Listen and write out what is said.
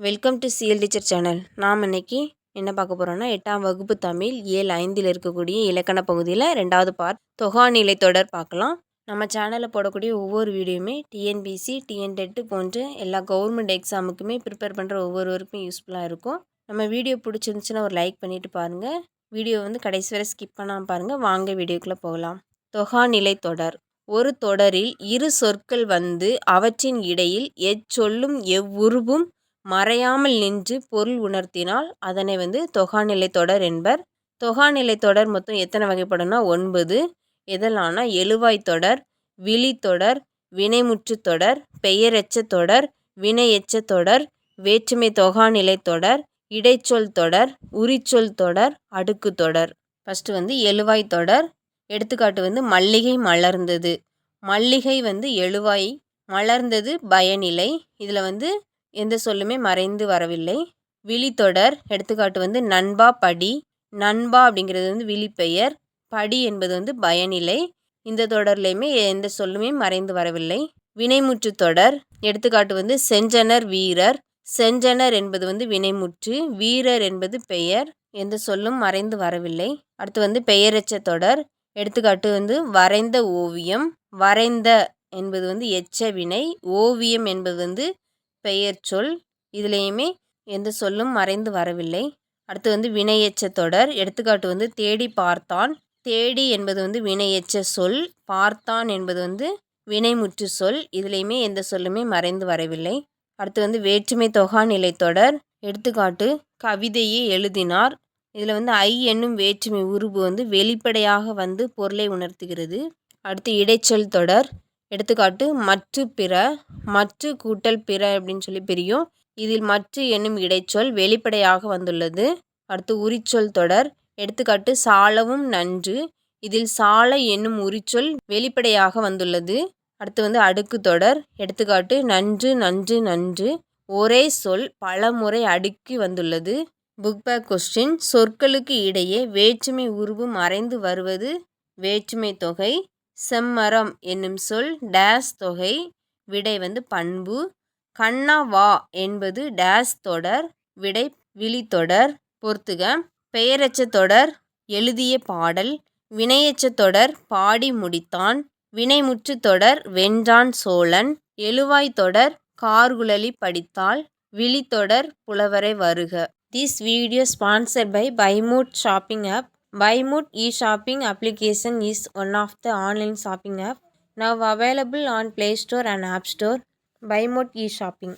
Welcome to CL teacher channel நாம் இன்றைக்கி என்ன பார்க்க போகிறோன்னா எட்டாம் வகுப்பு தமிழ் ஏழு ஐந்தில் இருக்கக்கூடிய இலக்கண பகுதியில் ரெண்டாவது பார்ட் தொகாநிலை தொடர் பார்க்கலாம். நம்ம சேனலில் போடக்கூடிய ஒவ்வொரு வீடியோவுமே டிஎன்பிசி டிஎன் டெட்டு போன்ற எல்லா கவர்மெண்ட் எக்ஸாமுக்குமே ப்ரிப்பேர் பண்ணுற ஒவ்வொருவருக்கும் யூஸ்ஃபுல்லாக இருக்கும். நம்ம வீடியோ பிடிச்சிருந்துச்சுன்னா ஒரு லைக் பண்ணிவிட்டு பாருங்கள் வீடியோ வந்து கடைசி வரை ஸ்கிப் பண்ணாமல் பாருங்கள் வாங்க வீடியோக்குள்ளே போகலாம். தொகாநிலை தொடர். ஒரு தொடரில் இரு சொற்கள் வந்து அவற்றின் இடையில் எச்சொல்லும் எவ்வுருவும் மறையாமல் நின்று பொருள் உணர்த்தினால் அதனை வந்து தொகாநிலை தொடர் என்பர். தொகாநிலை தொடர் மொத்தம் எத்தனை வகைப்படும்னா ஒன்பது. எதெல்லாம்னா எழுவாய் தொடர் விழி தொடர் வினைமுற்று தொடர் பெயரெச்ச தொடர் வினை எச்ச தொடர் வேற்றுமை தொகாநிலை தொடர் இடைச்சொல் தொடர் உரிச்சொல் தொடர் அடுக்கு தொடர். ஃபஸ்ட்டு வந்து எழுவாய் தொடர். எடுத்துக்காட்டு வந்து மல்லிகை மலர்ந்தது. மல்லிகை வந்து எழுவாய் மலர்ந்தது பயனிலை. இதில் வந்து எந்த சொல்லுமே மறைந்து வரவில்லை. விழித்தொடர் எடுத்துக்காட்டு வந்து நண்பா படி. நண்பா அப்படிங்கிறது வந்து விழிப்பெயர். படி என்பது வந்து பயனிலை. இந்த தொடர்லையுமே எந்த சொல்லுமே மறைந்து வரவில்லை. வினைமுற்று தொடர் எடுத்துக்காட்டு வந்து செஞ்சனர் வீரர். செஞ்சனர் என்பது வந்து வினைமுற்று. வீரர் என்பது பெயர். எந்த சொல்லும் மறைந்து வரவில்லை. அடுத்து வந்து பெயரச்ச தொடர் எடுத்துக்காட்டு வந்து வரைந்த ஓவியம். வரைந்த என்பது வந்து எச்ச வினை. ஓவியம் என்பது வந்து பெயர் சொல் இதுலேயுமே எந்த சொல்லும் மறைந்து வரவில்லை. அடுத்து வந்து வினையெச்ச தொடர். எடுத்துக்காட்டு வந்து தேடி பார்த்தான். தேடி என்பது வந்து வினையெச்ச சொல். பார்த்தான் என்பது வந்து வினைமுற்று சொல். இதுலேயுமே எந்த சொல்லுமே மறைந்து வரவில்லை. அடுத்து வந்து வேற்றுமை தொகா நிலை தொடர். எடுத்துக்காட்டு கவிதையை எழுதினார். இதில் வந்து ஐ என்னும் வேற்றுமை உருவு வந்து வெளிப்படையாக வந்து பொருளை உணர்த்துகிறது. அடுத்து இடைச்சொல் தொடர். எடுத்துக்காட்டு மற்று பிற மற்று கூட்டல் பிற அப்படின்னு சொல்லி பிரியும். இதில் மற்று என்னும் இடைச்சொல் வெளிப்படையாக வந்துள்ளது. அடுத்து உரிச்சொல் தொடர். எடுத்துக்காட்டு சாலவும் நன்று. இதில் சால என்னும் உரிச்சொல் வெளிப்படையாக வந்துள்ளது. அடுத்து வந்து அடுக்கு தொடர். எடுத்துக்காட்டு நன்று நன்று நன்று. ஒரே சொல் பல முறை அடுக்கி வந்துள்ளது. புக் பேக் கொஸ்டின் சொற்களுக்கு இடையே வேற்றுமை உருவம் மறைந்து வருவது வேற்றுமை தொகை. செம்மரம் என்னும் சொல் டேஸ் தொகை விடை வந்து பண்பு. கண்ணா வா என்பது டேஸ் தொடர் விடை விழித்தொடர் பொறுத்துக. பெயரச்ச தொடர் எழுதிய பாடல். வினையச்ச தொடர் பாடி முடித்தான். வினைமுற்று தொடர் வென்றான் சோழன். எழுவாய் தொடர் கார்குழலி படித்தால் விழித்தொடர் புலவரை வருக. This video sponsored by Buymoot shopping app Buymoot e-shopping application is one of the online shopping app now available on Play Store and App Store. Buymoot e-shopping